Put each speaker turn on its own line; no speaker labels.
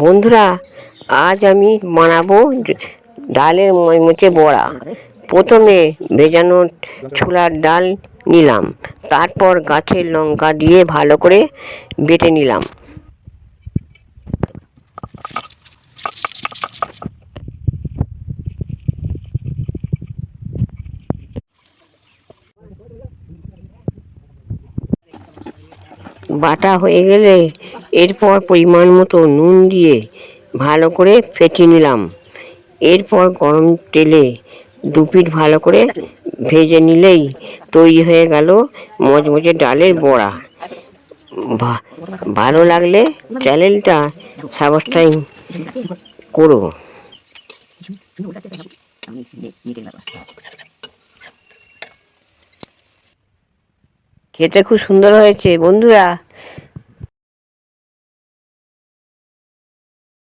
বন্ধুরা, আজ আমি বানাবো ডালের মচমচে বড়া। প্রথমে ভেজানো ছোলার ডাল নিলাম, তারপর গাছের লঙ্কা দিয়ে ভালো করে বেটে নিলাম। বাটা হয়ে গেলে এরপর পরিমাণ মতো নুন দিয়ে ভালো করে ফেটিয়ে নিলাম। এরপর গরম তেলে দু পিঠ ভালো করে ভেজে নিলেই তৈরি হয়ে গেল মচমচে ডালের বড়া। ভালো লাগলে চ্যানেলটা সাবস্ক্রাইব করো। খেতে খুব সুন্দর হয়েছে বন্ধুরা।